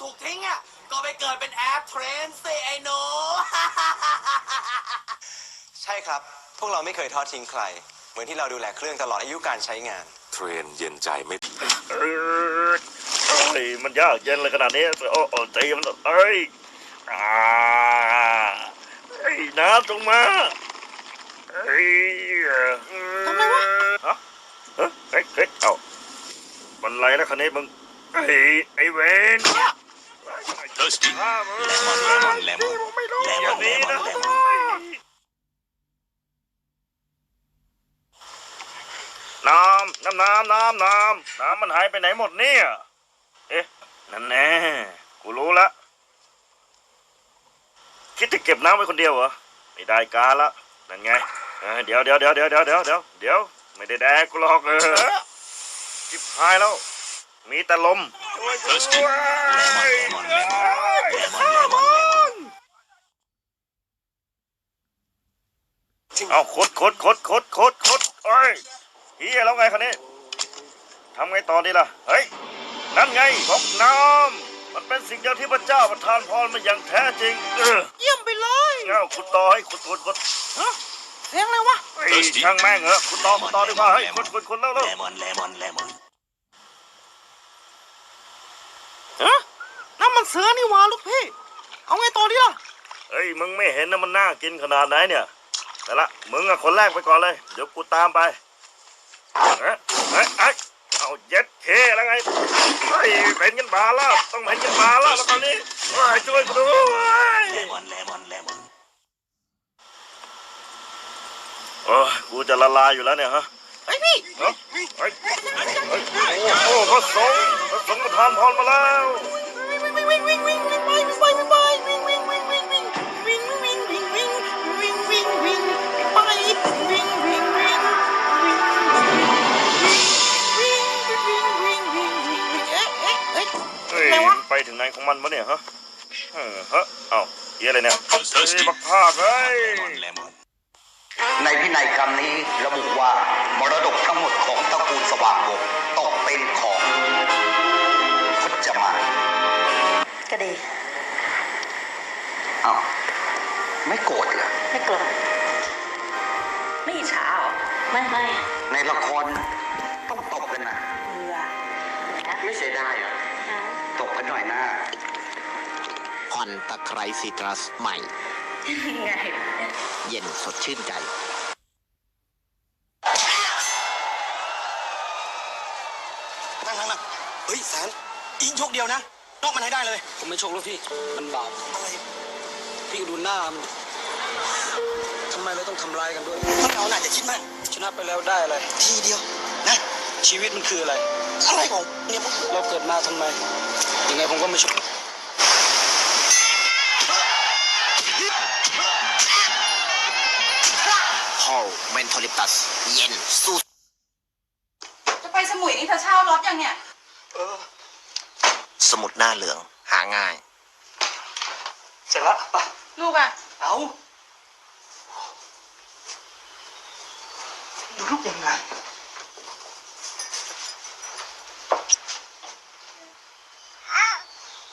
ถูกทิ้งอะ ก็ไปเกิดเป็นแอร์เทรนสิไอ้หนูใช่ครับ พวกเราไม่เคยทอดทิ้งใคร เหมือนที่เราดูแลเครื่องตลอดอายุการใช้งาน เทรนเย็นใจไม่ เอ้ยมันยากเย็นเลยขนาดนี้โอ้โอ้ตีมันเอ้ยอ่าเอ้ยน้ำตรงมาเอ้ยทำไมวะฮะเฮ้ยเฮ้ยเฮ้ยเอ้ามันไรนะคันนี้มึงไอ้ยไอ้เวน Thirsty ฆ่ามึง Lemon Lemon Lemon ไม่รู้ Lemon อย่างนี้นะ Lemon Lemon น้ำน้ำน้ำน้ำน้ำน้ำมันหายไปไหนหมดเนี่ย เอ๊ะ นั่นแน่ กูรู้ละ คิดจะเก็บน้ำไว้คนเดียวเหรอ ไม่ได้การละ นั่นไงเออเดี๋ยวเดี๋ยวเดี๋ยวเดี๋ยวเดี๋ยวเดี๋ยวเดี๋ยวเดี๋ยว ไม่ได้แดกกูหรอกเออจิบหายแล้ว มีแต่ลม Thirsty Lemon Lemon Lemon Lemon Lemon เอาคดคดคดคดคดคดเอ้ยเฮียแล้วไงคันนี้ทำไงต่อดีล่ะ เฮ้ย นั่นไงบอกน้ำมันเป็นสิ่งเดียวที่พระเจ้าประทานพรมาอย่างแท้จริง เออเยี่ยมไปเลยเอ้าขุดต่อให้ขุดขุดขุดฮะเสียงอะไรวะเฮ้ยช่างแม่งเหอะขุดต่อขุดต่อดีกว่าเฮ้ยขุดขุดขุดแล้วแล้ว Lemon Lemon Lemon ฮะน้ำมันเสือนี่หว่าลูกพี่ เอาไงต่อดีล่ะ เฮ้ยมึงไม่เห็นนะมันน่ากินขนาดไหนเนี่ยแต่ละมึงอะคนแรกไปก่อนเลย เดี๋ยวกูตามไปเฮ้ยเฮ้ยเฮ้ยเอาเย็ดเคแล้วไงเฮ้ยเห็นกันบาแล้วต้องเห็นกันบาแล้วแล้วตอนนี้เฮ้ยช่วยกูด้วย Lemon Lemon Lemon โอ้ยกูจะละลายอยู่แล้วเนี่ยฮะ ไอ้ยพี่ เฮ้ยเฮ้ยเฮ้ยโอ้โหพระสงฆ์พระส ผ่านพรมาแล้วไปไถึงไหนของมันวะเนี่ยฮะเออฮะเอ้าเยอะเลยเนี่ยเฮ้ยบักภาคเฮ้ยในพินัยกรรมนี้ระบุว่ามรดกทั้งหมดของตระกูลสว่างวงตก อ้าวไม่โกรธเหรอไม่โกรธไม่อิจฉาเหรอไม่ไม่ในละครต้องตบกันนะเบื่อนะไม่เสียดายเหรอตบกันหน่อยหน้าผ่อนตะไคร้ซิตรัสใหม่ ไงเย็นสดชื่นใจ นั่งนั่งนั่งเฮ้ยแสนอิงชกเดียวนะ นอกมันให้ได้เลย ผมไม่ชกแล้วพี่ มันบาปอะไร พี่ดูหน้ามันทำไมเราต้องทำร้ายกันด้วยถ้าเอาหน่าจะคิดมากชนะไปแล้วได้อะไร ทีเดียวนะชีวิตมันคืออะไร อะไรของเนี่ยเราเกิดมาทำไมยังไงผมก็ไม่ชกฮอลเมนทอลิปัส เย็นสู้จะไปสมุยนี่เธอเช่ารถยังเนี่ยสมุดหน้าเหลือง หาง่าย เสร็จแล้วไป ลูกอะ เอาดูรูปยังไง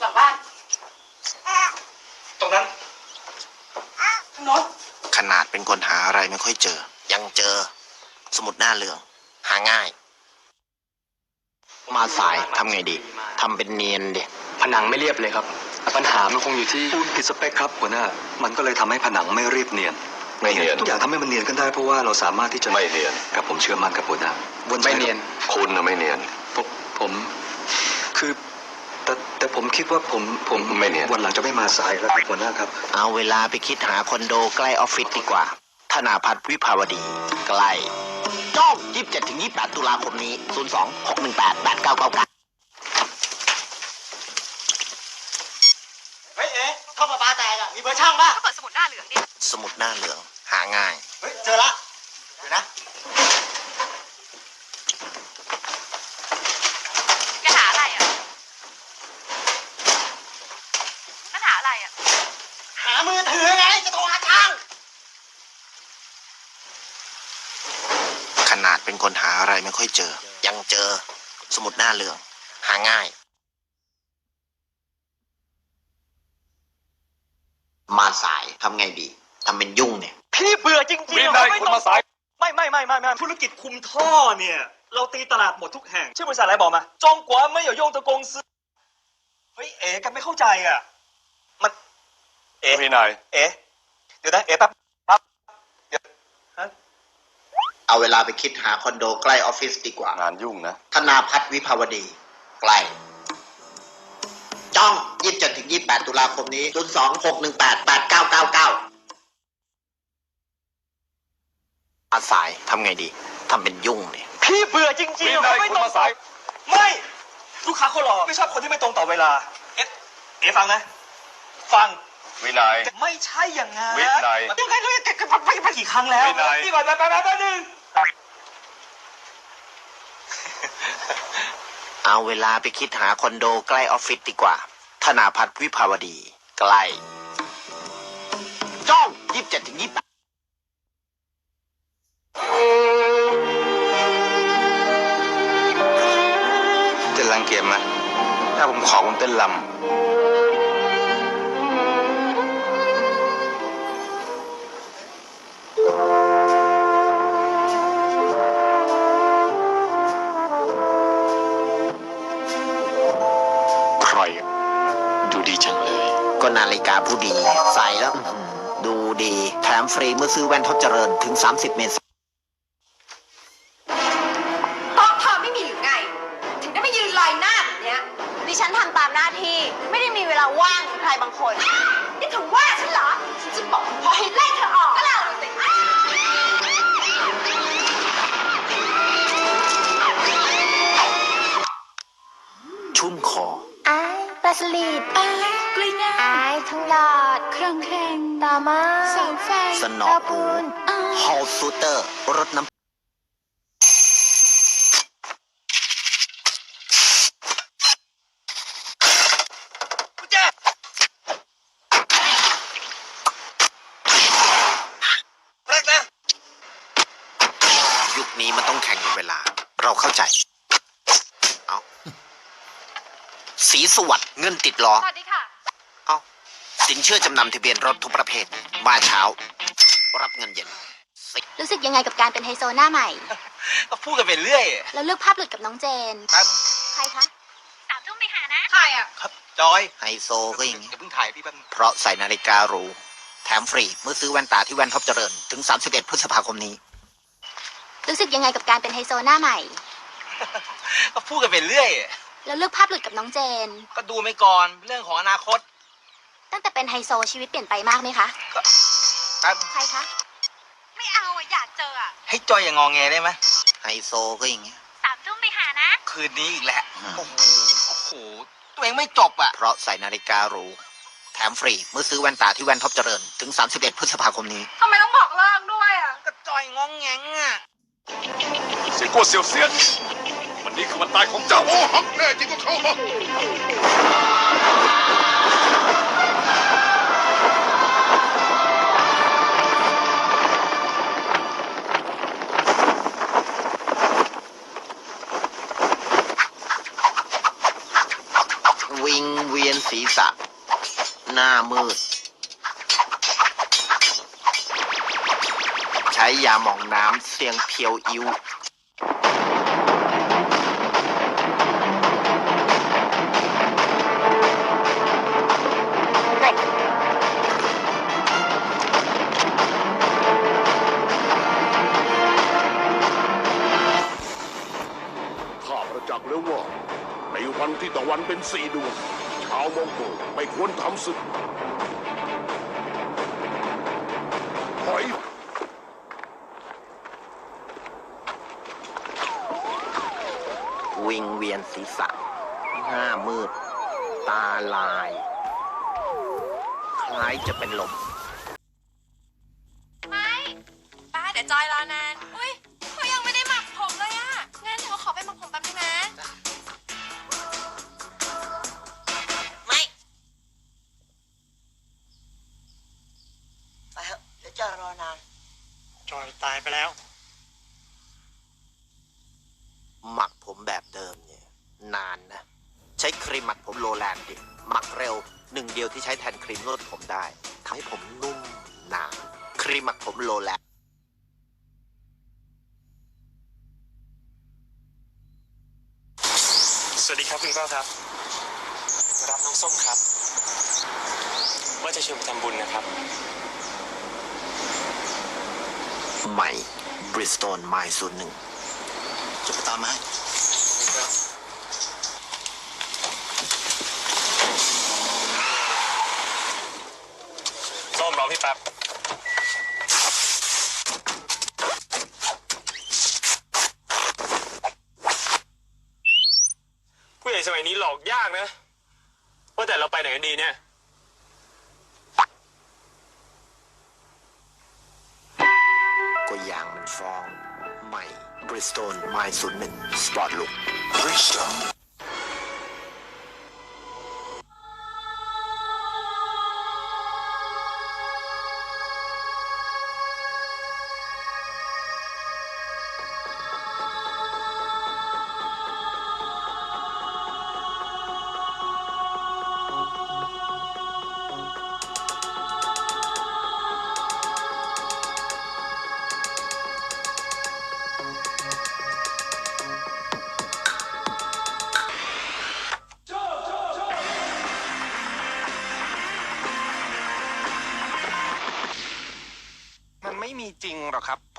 หลังบ้าน ตรงนั้นทางโน้นขนาดเป็นคนหาอะไรไม่ค่อยเจอ ยังเจอ สมุดหน้าเหลือง หาง่าย มาสายทำไงดีทำเป็นเนียนดิผนังไม่เรียบเลยครับ ปัญหามันคงอยู่ที่ปูนผิดสเปคครับหัวหน้า มันก็เลยทำให้ผนังไม่เรียบเนียนไม่เนียน ทุกอย่างทำให้มันเนียนขึ้นได้เพราะว่าเราสามารถที่จะไม่เนียนกับผมเชื่อมั่นกับหัวหน้าไม่เนียน คุณน่ะไม่เนียน ผมผมคือแต่แต่ผมคิดว่าผมผมไม่เนียน วันหลังจะไม่มาสายแล้วครับหัวหน้าครับ เอาเวลาไปคิดหาคอนโดใกล้ออฟฟิศดีกว่า ธนาพัฒน์วิภาวดี ใกล้จอง27ถึง28 ตุลาคมนี้ 02 618 8999 เฮ้ยเอ๊ะท่อประปาแตกอะ มีเบอร์ช่างป่ะ ก็เปิดสมุดหน้าเหลืองดิสมุดหน้าเหลือง หาง่าย เฮ้ย เจอละเดี๋ยวนะ แกหาอะไรอะนั่นหาอะไรอะ หามือถือไง จะโทรหาช่าง ขนาดเป็นคนหาอะไรไม่ค่อยเจอ ยังเจอ สมุดหน้าเหลือง หาง่าย มาสายทำไงดีทำเป็นยุ่งเนี่ย พี่เบื่อจริงๆวินัยคุณมาสาย ไม่ไม่ไม่ไม่ไม่ธุรกิจคุมท่อเนี่ย เราตีตลาดหมดทุกแห่ง ชื่อบริษัทอะไรบอกมา จงกว่าไม่อย่าโยงตะกงซื้อ เฮ้ยเอ๋กันไม่เข้าใจอะ มัน เอ๋พี่นายเอ๋เดี๋ยวนะเอ๋แป๊บครับเดี๋ยวฮะเอาเวลาไปคิดหาคอนโดใกล้ออฟฟิศดีกว่า งานยุ่งนะ ธนาพัฒน์วิภาวดี ใกล้ จ้อง27ถึง28ตุลาคมนี้02 618 8999อาสายทำไงดีทำเป็นยุ่งเนี่ยพี่เบื่อจริงวิๆนัยไม่คุณตรงมาสายไม่ลูกค้าเขารอไม่ชอบคนที่ไม่ตรงต่อเวลา เอ๊ะเอ๋ฟังนะ ฟังวินัยไม่ใช่อย่างนั้นวินัยยังไงก็ยังไปไปกี่ครั้งแล้ววินัยนี่ก่อนแป๊บแป๊บแป๊บนึง เอาเวลาไปคิดหาคอนโดใกล้ออฟฟิศดีกว่า ธนาพัฒน์วิภาวดี ใกล้ จ้องยี่สิบเจ็ดถึง28เต้นรังเกียจไหมถ้าผมขอคุณเต้นลำาฬิกาผู้ดี ใส่แล้วอื้อหือดูดีแถมฟรีเมื่อซื้อแว่นท็อปเจริญถึง 30 เมษายนโต๊ะเธอไม่มีหรือไง ถึงได้มายืนลอยหน้าแบบเนี้ยดิฉันทำตามหน้าที่ไม่ได้มีเวลาว่างของใครบางคนนี่เธอว่าฉันเหรอ ฉันจะบอกพอให้ไล่เธอออกก็แล้วสิชุ่มคออายปลาสลิดอาย กล้วยง่ายอายทองหลอดเครื่องแข่งตามาเสาไฟสนอตะปูปูนอายฮอลซูเตอร์ รถน้ำยุคนี้มันต้องแข่งกับเวลา เราเข้าใจ เอาสีสวัสดิ์เงินติดล้อ สวัสดีค่ะเอา สินเชื่อจำนำทะเบียนรถทุกประเภท มาเช้า รับเงินเย็น รู้สึกยังไงกับการเป็นไฮโซหน้าใหม่ ก็พูดกันไปเรื่อยแล้วเลือกภาพหลุดกับน้องเจน ครับ ใครคะสามทุ่มไปหานะ ใครอะ ครับ จอยไฮโซก็อย่างนี้อย่าเพิ่งถ่ายพี่แป๊บนึงเพราะใส่นาฬิกาหรู แถมฟรีเมื่อซื้อแว่นตาที่แว่นท็อปเจริญ ถึง 31 พฤษภาคมนี้ รู้สึกยังไงกับการเป็นไฮโซหน้าใหม่ ก็พูดกันไปเรื่อยแล้วเลือกภาพหลุดกับน้องเจน ก็ดูไปก่อนเรื่องของอนาคต ตั้งแต่เป็นไฮโซชีวิตเปลี่ยนไปมากไหมคะแป๊บใครคะ ไม่เอาอะอยากเจออะให้จอยอย่างงอแงได้ไหมไฮโซก็อย่างนี้สามทุ่มไปหานะ คืนนี้อีกแล้วอืม โอ้โหโอ้โหตัวเองไม่จบอะ เพราะใส่นาฬิกาหรูแถมฟรีเมื่อซื้อแว่นตาที่แว่นท็อปเจริญ ถึง 31 พฤษภาคมนี้ ทำไมต้องบอกเลิกด้วยอะก็จอยงองแงงอะ เสียงกลัวเสียวเสียนวันนี้คือวันตายของเจ้า โอ้หักแน่จริงก็เข้ามา หน้ามืด ใช้ยาหมองน้ำเสียงเพียวอิ้วข้าประจักษ์แล้วว่าในวันที่ตะวันเป็นสีดวงาวมองโกลไม่ควรทำศึกถอยวิงเวียนศีรษะ หน้ามืด ตาลาย คล้ายจะเป็นลมไม่ป้าเดี๋ยวจอยรอนานอุ้ย ดผมได้ทให้ผมนุ่มหนาครีมหมักผมโลแลสวัสดีครับคุณพ่อครับ รับน้องส้มครับ ว่าจะชวนไปทำบุญนะครับ ใหม่บริสโตนไมล์ศูนย์หนึ่งจะไปตามมาให้ ส้มรอ พี่แป๊บผู้ใหญ่สมัยนี้หลอกยากนะ ว่าแต่เราไปไหนกันดีเนี่ยก็ยางมันฟอง ใหม่บริสโตนไมล์ศูนย์หนึ่งสปอร์ตลุกมัน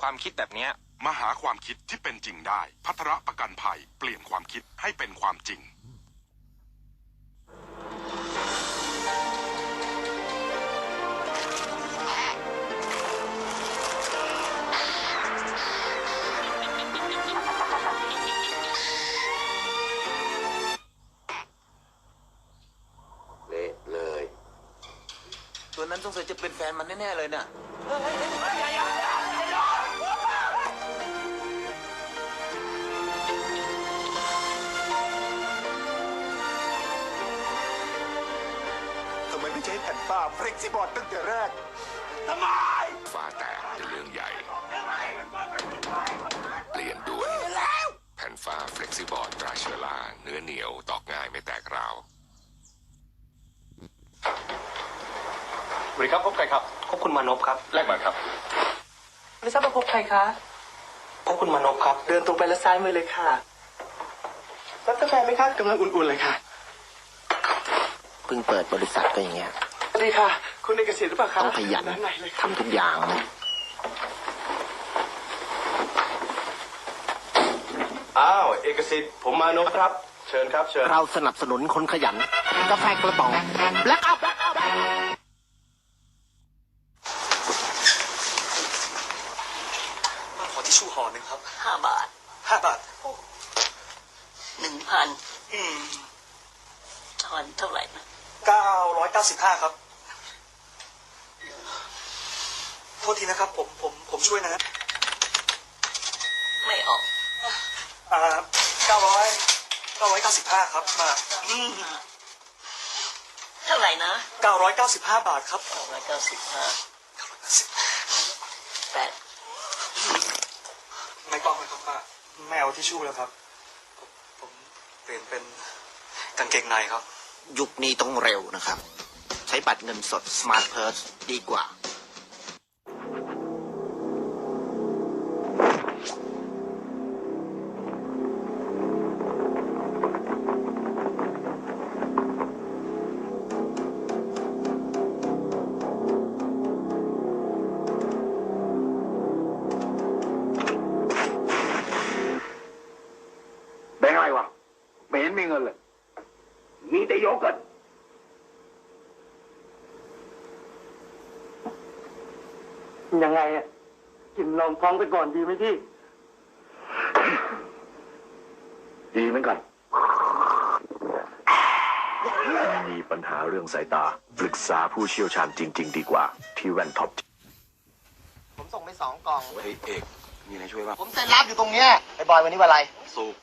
ครับความคิดแบบเนี้ยมาหาความคิดที่เป็นจริงได้ พัทรประกันภัยเปลี่ยนความคิดให้เป็นความจริง เละเลย ตัวนั้นสงสัยจะเป็นแฟนมันแน่ ๆ เลยน่ะท ไม่ใช้แผ่นป้าเฟล็กซิบอร์ดตั้งแต่แรกฟ้าแตกเป็นเรื่องใหญ่ เปลี่ยนด่วนแผ่นฟ้าเฟล็กซิบอร์ดตราเชอร่าเนื้อเหนียวตอกง่ายไม่แตกราวสวัสดีครับพบใครครับพบคุณมานพครับแลกบัตรครับไม่ทราบว่าพบใครคะพบคุณมานพครับ เดินตรงไปแล้วซ้ายมือเลยค่ะรับกาแฟไหมคะกำลังอุ่นๆเลยค่ะเพิ่งเปิดบริษัทก็อย่างเงี้ยส วัสดีค่ะ คุณเอกสิทธิ์หรือเปล่าคะต้องขยันด้านในเลยค่ะทำทุกอย่างนะอ้าวเอกสิทธิ์ผมมานพครับ เชิญครับเชิญ เราสนับสนุนคนขยัน กาแฟกระป๋องและเอาแบล็คเอาแบล็คขอทิชชู่ห่อหนึ่งครับห้าบาทห้าบาทหนึ่งพันอืมทอนเท่าไหร่นะเก้าร้อยเก้าสิบห้าครับ โทษทีนะครับผมผมผมช่วยนะไม่ออกอ่าเก้าร้อยเก้าร้อยเก้าสิบห้าครับมาอืมเท่าไหร่นะเก้าร้อยเก้าสิบห้าบาทครับสองร้อยเก้าสิบห้าแปดไม่ต้องเลยครับป้าแมวทิชชู่แล้วครับผมผมเปลี่ยนเป็นกางเกงในครับ ยุคนี้ต้องเร็วนะครับ ใช้บัตรเงินสด Smart Purse ดีกว่า งค์อะไรวะไม่เห็นมีเงินเลย มีแต่โยเกิร์ตยังไงอะกินลองท้องไปก่อนดีไหมพี่ ดีเหมือนกัน มีปัญหาเรื่องสายตา ปรึกษาผู้เชี่ยวชาญจริง ๆ ดีกว่า ที่แว่นท็อปผมส่งไปสองกล่อง เฮ้ยเอก มีอะไรช่วยบ้างผมเซ็นรับอยู่ตรงเนี้ยไอ้บอยวันนี้วันอะไรสูบ